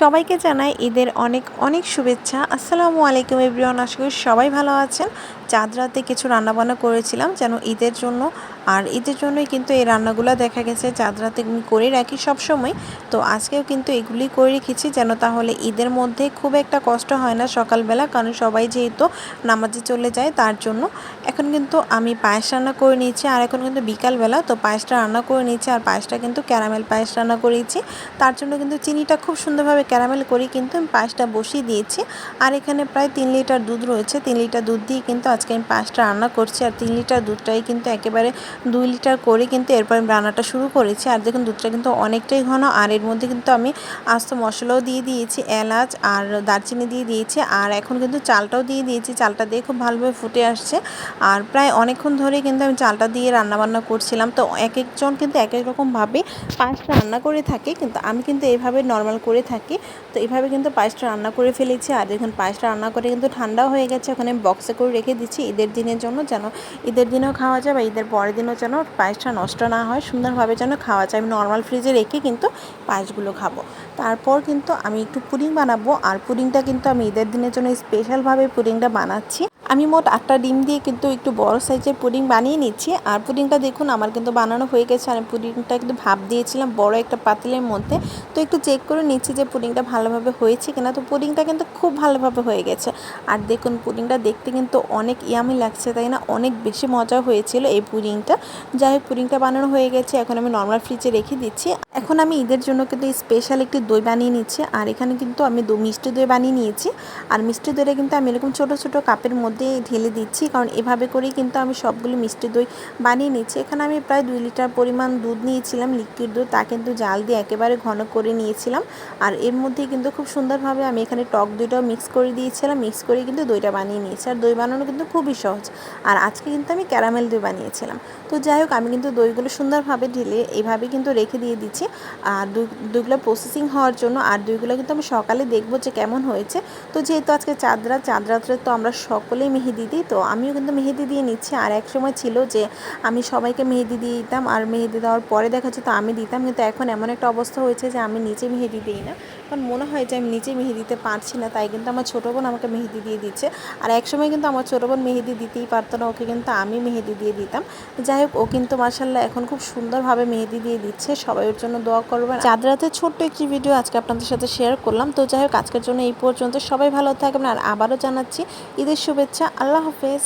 সবাইকে জানাই ঈদের অনেক অনেক শুভেচ্ছা। আসসালামু আলাইকুম এভরিওয়ান আশা করি সবাই ভালো আছেন। চাঁদ রাতে কিছু রান্নাবান্না করেছিলাম যেন ঈদের জন্য। আর ঈদের জন্যই কিন্তু এই রান্নাগুলো দেখা গেছে চাঁদ রাতে আমি করে রাখি সবসময়। তো আজকেও কিন্তু এগুলি করে রেখেছি যেন তাহলে ঈদের মধ্যে খুব একটা কষ্ট হয় না সকালবেলা, কারণ সবাই যেহেতু নামাজে চলে যায় তার জন্য। এখন কিন্তু আমি পায়েস রান্না করে নিয়েছি, আর এখন কিন্তু বিকালবেলা, তো পায়েসটা রান্না করে নিয়েছি, আর পায়েসটা কিন্তু ক্যারামেল পায়েস রান্না করেছি। তার জন্য কিন্তু চিনিটা খুব সুন্দরভাবে ক্যারামেল করে কিন্তু আমি পায়েসটা বসিয়ে দিয়েছি। আর এখানে প্রায় তিন লিটার দুধ রয়েছে, তিন লিটার দুধ দিয়ে কিন্তু আজকে আমি পায়েসটা রান্না করছি আর তিন লিটার দুধটাই কিন্তু একেবারে দুই লিটার করে কিন্তু এরপর আমি রান্নাটা শুরু করেছি। আর দেখুন, দুধটা কিন্তু অনেকটাই ঘন। আর এর মধ্যে কিন্তু আমি আস্ত মশলাও দিয়ে দিয়েছি, এলাচ আর দারচিনি দিয়ে দিয়েছি আর এখন কিন্তু চালটাও দিয়ে দিয়েছি। চালটা দিয়ে খুব ভালোভাবে ফুটে আসছে। আর প্রায় অনেকক্ষণ ধরে কিন্তু আমি চালটা দিয়ে রান্নাবান্না করছিলাম। তো এক একজন কিন্তু এক এক রকমভাবে পায়েসটা রান্না করে থাকে। কিন্তু আমি কিন্তু এইভাবে নর্মাল করে থাকি। তো এইভাবে কিন্তু পায়েসটা রান্না করে ফেলেছি। আর দেখুন পায়েসটা রান্না করে কিন্তু ঠান্ডাও হয়ে গেছে। ওখানে বক্সে করে রেখে দিচ্ছি। ঈদের দিনের জন্য যেন, ঈদের দিনেও খাওয়া যায় বা ঈদের পরের দিনও যেন পায়েসটা নষ্ট না হয়, সুন্দরভাবে যেন খাওয়া যায়। আমি নর্মাল ফ্রিজে রেখে কিন্তু পায়েসগুলো খাব। তারপর কিন্তু আমি একটু পুডিং বানাবো, আর পুডিংটা কিন্তু আমি ঈদের দিনের জন্য স্পেশালভাবে পুডিংটা বানাচ্ছি। আমি মোট আটটা ডিম দিয়ে কিন্তু একটু বড় সাইজের পুডিং বানিয়ে নিচ্ছি। আর পুডিংটা দেখুন, আমার কিন্তু বানানো হয়ে গেছে। আর পুডিংটা কিন্তু ভাপ দিয়েছিলাম বড় একটা পাতিলের মধ্যে। তো একটু চেক করে নিচ্ছি যে পুডিংটা ভালোভাবে হয়েছে কিনা। তো পুডিংটা কিন্তু খুব ভালোভাবে হয়ে গেছে। আর দেখুন, পুডিংটা দেখতে কিন্তু অনেক ইয়ামি লাগছে, তাই না? অনেক বেশি মজা হয়েছিল এই পুডিংটা। যাই হোক, পুডিংটা বানানো হয়ে গেছে। এখন আমি নর্মাল ফ্রিজে রেখে দিচ্ছি। এখন আমি ঈদের জন্য কিন্তু স্পেশাল একটি দই বানিয়ে নিচ্ছি। আর এখানে কিন্তু আমি মিষ্টি দই বানিয়ে নিয়েছি। আর মিষ্টি দইটা কিন্তু আমি এরকম ছোটো ছোটো কাপের মধ্যে মধ্যে ঢেলে দিচ্ছি, কারণ এভাবে করেই কিন্তু আমি সবগুলো মিষ্টি দই বানিয়ে নিচ্ছি। এখানে আমি প্রায় দুই লিটার পরিমাণ দুধ নিয়েছিলাম লিকুইড দুধ, তা কিন্তু জাল দিয়ে একেবারে ঘন করে নিয়েছিলাম। আর এর মধ্যে কিন্তু খুব সুন্দরভাবে আমি এখানে টক দইটাও মিক্স করে দিয়েছিলাম মিক্স করে কিন্তু দইটা বানিয়ে নিয়েছি। আর দই বানানো কিন্তু খুবই সহজ। আর আজকে কিন্তু আমি ক্যারামেল দই বানিয়েছিলাম। তো যাই হোক, আমি কিন্তু দইগুলো সুন্দরভাবে ঢেলে এভাবে কিন্তু রেখে দিয়ে দিচ্ছি। আর দইগুলো প্রসেসিং হওয়ার জন্য, আর দইগুলো কিন্তু আমি সকালে দেখব যে কেমন হয়েছে। তো যেহেতু আজকে চাঁদরা চাঁদ রাত্রে তো আমরা সকলেই মেহেদি দিই, তো আমিও কিন্তু মেহেদি দিয়ে নিচ্ছি। আর এক সময় ছিল যে আমি সবাইকে মেহেদি দিয়ে দিতাম, আর মেহেদি দেওয়ার পরে দেখা যেত আমি দিতাম। কিন্তু এখন এমন একটা অবস্থা হয়েছে যে আমি নিচে মেহেদি দিই না। কারণ মনে হয় যে আমি নিজে মেহেদি দিতে পারছি না, তাই কিন্তু আমার ছোটো বোন আমাকে মেহেদি দিয়ে দিচ্ছে। আর এক সময় কিন্তু আমার ছোটো বোন মেহেদি দিতেই পারতো না, ওকে কিন্তু আমি মেহেদি দিয়ে দিতাম। যাই হোক, ও কিন্তু মার্শাল্লাহ এখন খুব সুন্দরভাবে মেহেদি দিয়ে দিচ্ছে। সবাই ওর জন্য দোয়া করবেন। চাঁদ রাতে ছোট্ট একটি ভিডিও আজকে আপনাদের সাথে শেয়ার করলাম। তো যাই হোক, আজকের জন্য এই পর্যন্ত। সবাই ভালো থাকবেন, আর আবারও জানাচ্ছি ঈদের শুভেচ্ছা। আল্লাহ হাফেজ।